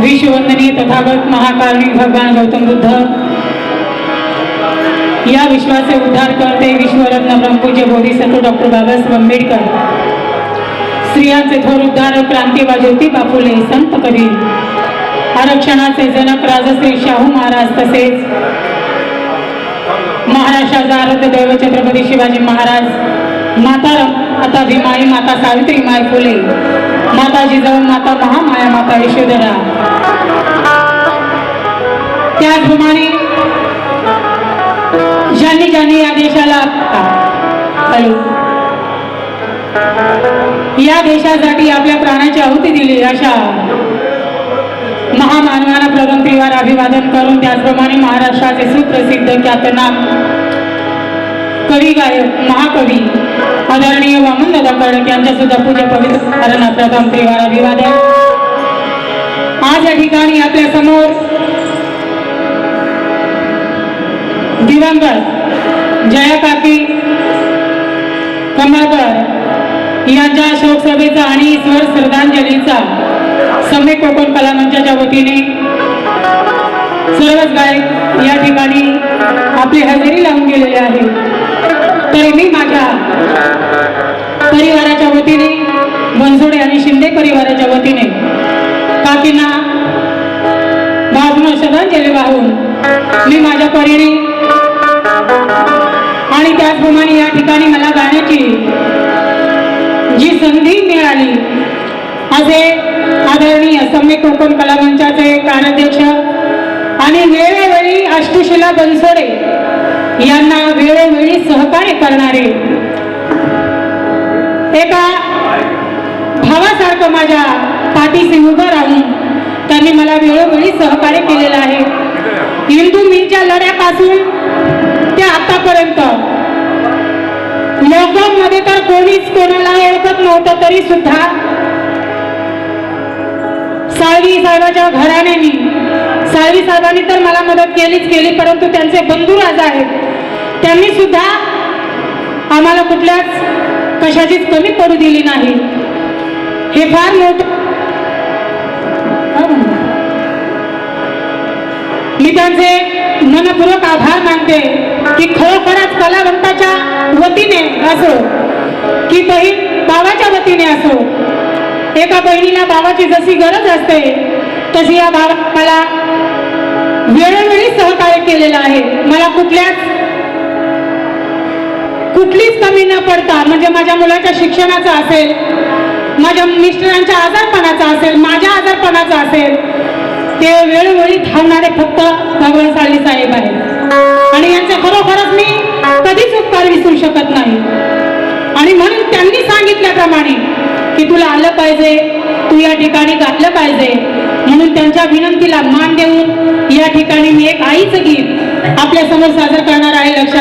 विश्ववंदनीय तथागत महाकारणी भगवान गौतम बुद्ध। या विश्वाचे उद्धार करते विश्वरत्न ब्रह्मपूज्य बोधिसत्व डॉक्टर बाबासाहेब आंबेडकर। स्त्रियांचे थोर उद्धार क्रांतीबा ज्योतिबा फुले संत कवी। आरक्षणाचे जनक राजश्री शाहू महाराज तसेच। महाराष्ट्राचा आराध्य दैव छत्रपती शिवाजी महाराज। माता आता भीमाई माता सावित्री माय फुले। माता जिजाऊ माता महामाया माता यशोधरा त्याचप्रमाणे ज्यांनी ज्यांनी या देशाला हॅलो या देशासाठी आपल्या प्राणाची आहुती दिली अशा महामानवाला प्रगतीवर अभिवादन करून त्याचप्रमाणे महाराष्ट्राचे सुप्रसिद्ध ख्यातनाम कवी गायक महाकवी आदरणीय वामन दादा कडक यांच्या सुद्धा पूजा पवित्र कारण प्रथम त्रिवार अभिवादन. आज या ठिकाणी आपल्यासमोर दिवंगत जया काकी कमळकर यांच्या शोकसभेचा आणि ईश्वर श्रद्धांजलीचा सम्यक कोकण कला मंचाच्या वतीने सर्वच गायक या ठिकाणी आपली हजेरी लावून गेलेले आहे तरी मी माझ्या परिवाराच्या वतीने बनसोडे आणि शिंदे परिवाराच्या वतीने काकींना भावपूर्ण श्रद्धांजली वाहून मी माझ्या परीने आणि त्याचप्रमाणे या ठिकाणी मला गाण्याची जी संधी मिळाली असे आदरणीय सम्यक कोकण कला मंचाचे कार्याध्यक्ष आणि वेळोवेळी अष्टशिला बनसोडे यांना वेळोवेळी सहकार्य करणारे. एका भावासारखं माझ्या पाठीशी उभं राहून त्यांनी मला वेळोवेळी सहकार्य केलेलं आहे. हिंदू मीरच्या लढ्यापासून ते आतापर्यंत. लॉकडाऊनमध्ये तर कोणीच कोणाला ओळखत नव्हतं तरी सुद्धा. साळवी साहेबाच्या घराण्यानी साळवी साहेबांनी तर मला मदत केलीच केली परंतु त्यांचे बंधू राजा आहेत. त्यांनी सुद्धा आम्हाला कुठल्याच कशाचीच कमी पडू दिली नाही. हे फार मोठं मी त्यांचे मनपूर्वक आभार मानते की खरोखरच कलावंताच्या वतीने असो की बहीण बाबाच्या वतीने असो एका बहिणीला बाबाची जशी गरज असते तशी या बाबा मला वेळोवेळी सहकार्य केलेलं आहे. मला कुठल्याच कुठलीच कमी न पडता म्हणजे माझ्या मुलाच्या शिक्षणाचं असेल माझ्या मिस्टरांच्या आजारपणाचा असेल माझ्या आजारपणाचा असेल ते वेळोवेळी थांबणारे फक्त भगवान साळवी साहेब आहेत. आणि यांचे खरोखरच मी कधीच उपकार विसरू शकत नाही. आणि म्हणून त्यांनी सांगितल्याप्रमाणे की तुला आलं पाहिजे तू या ठिकाणी घातलं पाहिजे. म्हणून त्यांच्या विनंतीला मान देऊन या ठिकाणी मी एक आईचं गीत आपल्यासमोर सादर करणार आहे लक्ष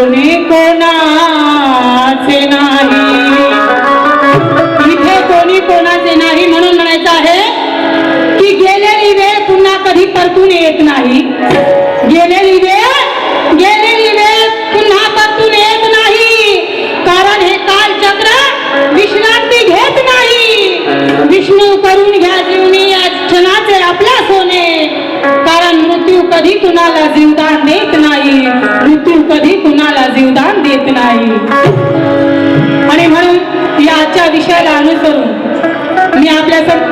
कोणी कोणाचे नाही. इथे कोणी कोणाचे नाही म्हणून म्हणायचं आहे की गेलेली वेळ पुन्हा कधी परतून येत नाही. गेलेली वेळ गेलेली वेळ पुन्हा परतून येत नाही. कारण हे कालचक्र विश्रांती घेत नाही. विष्णू करून घ्या जीवनी या क्षणाचे आपल्या सोने. कारण मृत्यू कधी कुणाला जीवदान देत नाही. आणि म्हणून या आजच्या विषयाला अनुसरून मी आपल्या सर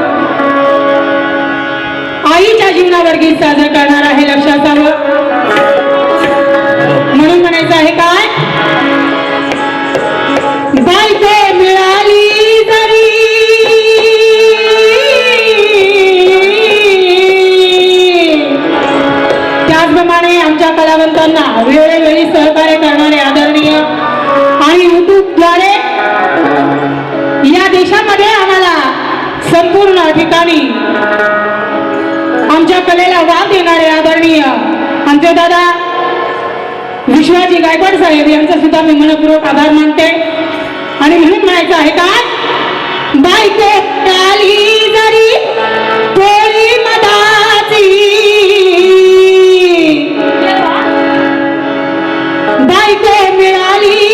आईच्या जीवनावर गीत सादर करणार आहे लक्षात आलं म्हणून म्हणायचं आहे काय? बायको मिळाली जरी त्याचप्रमाणे आमच्या कलावंतांना वेळोवेळी सहकार्य ठिकाणी आमच्या कलेला वाव देणारे आदरणीय आमचे दादा विश्वाजी गायकवाड साहेब यांचा सुद्धा मी मनपूर्वक आभार मानते. आणि म्हणून म्हणायचं आहे काय बायको काली जरी पोळी मदाची बायको मिळाली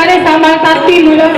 प्रकारे सांभाळतात ती मुलं